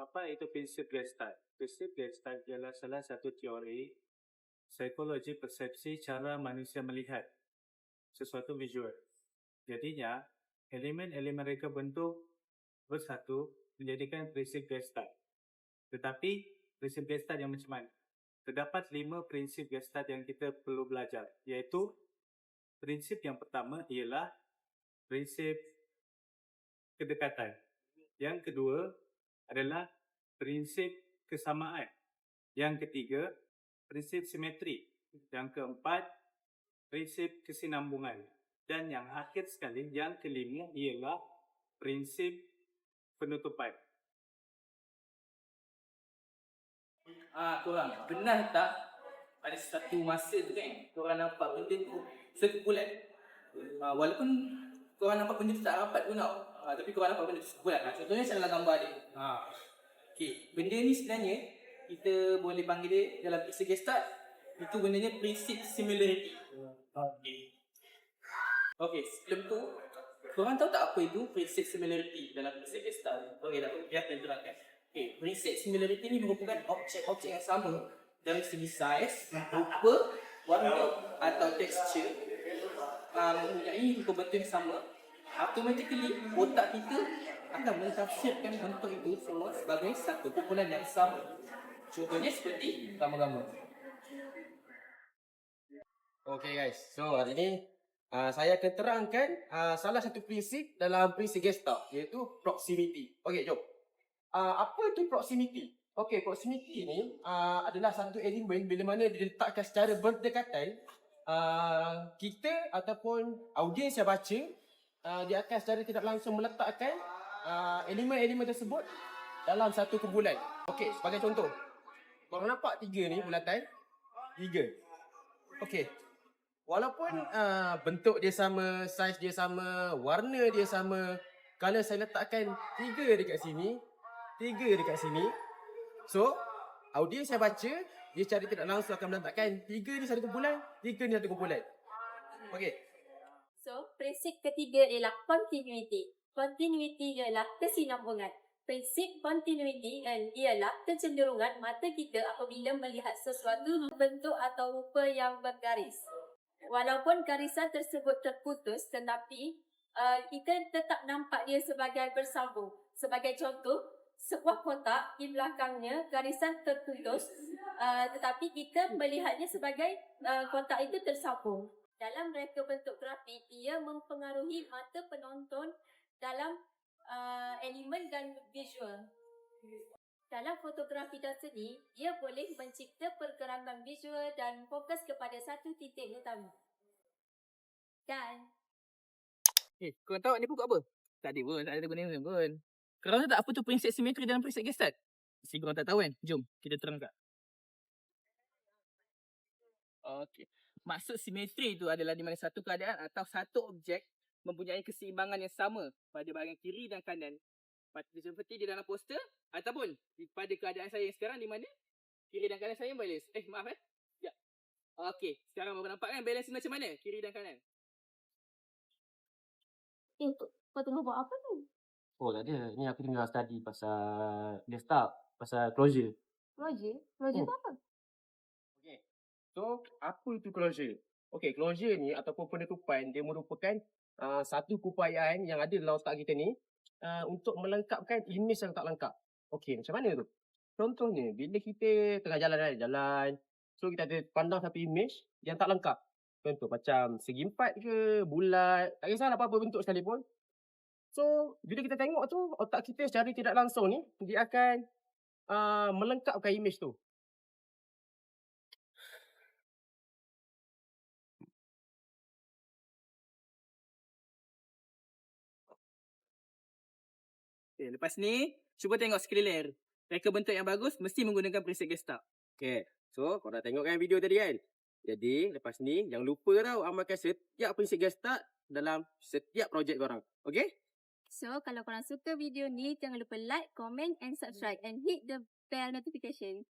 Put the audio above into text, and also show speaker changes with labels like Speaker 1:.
Speaker 1: Apa itu prinsip Gestalt? Prinsip Gestalt ialah salah satu teori psikologi persepsi cara manusia melihat sesuatu visual. Jadinya, elemen-elemen reka bentuk bersatu menjadikan prinsip Gestalt. Tetapi, prinsip Gestalt yang macam mana? Terdapat lima prinsip Gestalt yang kita perlu belajar, iaitu prinsip yang pertama ialah prinsip kedekatan. Yang kedua adalah prinsip kesamaan. Yang ketiga, prinsip simetri. Yang keempat, prinsip kesinambungan. Dan yang akhir sekali, yang kelima ialah prinsip penutupan.
Speaker 2: Ah, korang benar tak ada satu masa tu kan korang nampak benda tu sekumpulan. Ah, walaupun korang nampak benda tu tak rapat pun tau. Ah, tapi korang nampak benda tu sekumpulan. Ah, contohnya macam dalam gambar dia. Ah. Okay, benda ni sebenarnya kita boleh panggil dia dalam segi start itu bendanya prinsip similarity. Okay. Okay, sebelum tu korang tahu tak apa itu prinsip similarity dalam prinsip start? Okay, tak apa, biar saya terangkan. Okay, prinsip similarity ni merupakan objek-objek yang sama dari segi saiz, rupa, warna atau tekstur uh, mempunyai rupa bentuk yang sama automatically otak kita akan mentafsirkan bentuk itu semua sebagai satu kumpulan yang sama contohnya seperti gambar-gambar
Speaker 3: Okay guys, so hari ni uh, saya akan terangkan uh, salah satu prinsip dalam prinsip Gestalt iaitu proximity. Okay, jom. Uh, apa itu proximity? Okay, proximity ni uh, adalah satu elemen bila mana diletakkan secara berdekatan uh, kita ataupun audiens yang baca uh, dia akan secara tidak langsung meletakkan uh, elemen-elemen tersebut dalam satu kumpulan. Okay, sebagai contoh. Korang nampak tiga ni bulatan? Tiga. Okay, Walaupun uh, bentuk dia sama, saiz dia sama, warna dia sama, kalau saya letakkan tiga dekat sini, tiga dekat sini, so audiens yang baca, dia secara tidak langsung akan meletakkan tiga ni satu kumpulan, tiga ni satu kumpulan. Okey.
Speaker 4: Prinsip ketiga ialah continuity. Continuity ialah kesinambungan. Prinsip continuity ialah kecenderungan mata kita apabila melihat sesuatu bentuk atau rupa yang bergaris. Walaupun garisan tersebut terputus tetapi uh, kita tetap nampak dia sebagai bersambung. Sebagai contoh, sebuah kotak di belakangnya garisan terputus uh, tetapi kita melihatnya sebagai uh, kotak itu tersambung. Dalam reka bentuk grafik, ia mempengaruhi mata penonton dalam uh, elemen dan visual. Dalam fotografi dan seni, ia boleh mencipta pergerakan visual dan fokus kepada satu titik utama. Dan
Speaker 2: Eh, korang tahu ni pokok apa? Tak ada pun, tak ada guna pun. Korang tahu tak apa tu prinsip simetri dalam prinsip Gestalt? Mesti korang tak tahu kan? Jom, kita terangkan. Okey. Maksud simetri itu adalah di mana satu keadaan atau satu objek mempunyai keseimbangan yang sama pada bahagian kiri dan kanan. Seperti di dalam poster ataupun di- pada keadaan saya yang sekarang di mana kiri dan kanan saya balance. Eh, maaf eh. Ya. Okey, sekarang baru nampak kan balance macam mana? Kiri dan kanan.
Speaker 4: eh, kau tengah buat apa tu?
Speaker 3: Oh tak ada, ni aku tengah study pasal Gestalt, pasal closure.
Speaker 4: Roger? Roger
Speaker 3: Hmm.
Speaker 4: tu apa?
Speaker 3: So, apa itu closure? Okay, closure ni ataupun penutupan dia merupakan uh, satu keupayaan yang ada dalam otak kita ni uh, untuk melengkapkan image yang tak lengkap. Okay, macam mana tu? Contohnya, bila kita tengah jalan kan, jalan. So, kita ada pandang satu image yang tak lengkap. Contoh macam segi empat ke, bulat, tak kisahlah apa-apa bentuk sekalipun. So, bila kita tengok tu, otak kita secara tidak langsung ni, dia akan uh, melengkapkan image tu.
Speaker 2: Okay, lepas ni, cuba tengok sekeliling. Reka bentuk yang bagus mesti menggunakan prinsip Gestalt.
Speaker 3: Okay. So, korang tengok kan video tadi kan? Jadi, lepas ni, jangan lupa tau amalkan setiap prinsip Gestalt dalam setiap projek korang. Okay?
Speaker 4: So, kalau korang suka video ni, jangan lupa like, comment and subscribe and hit the bell notification.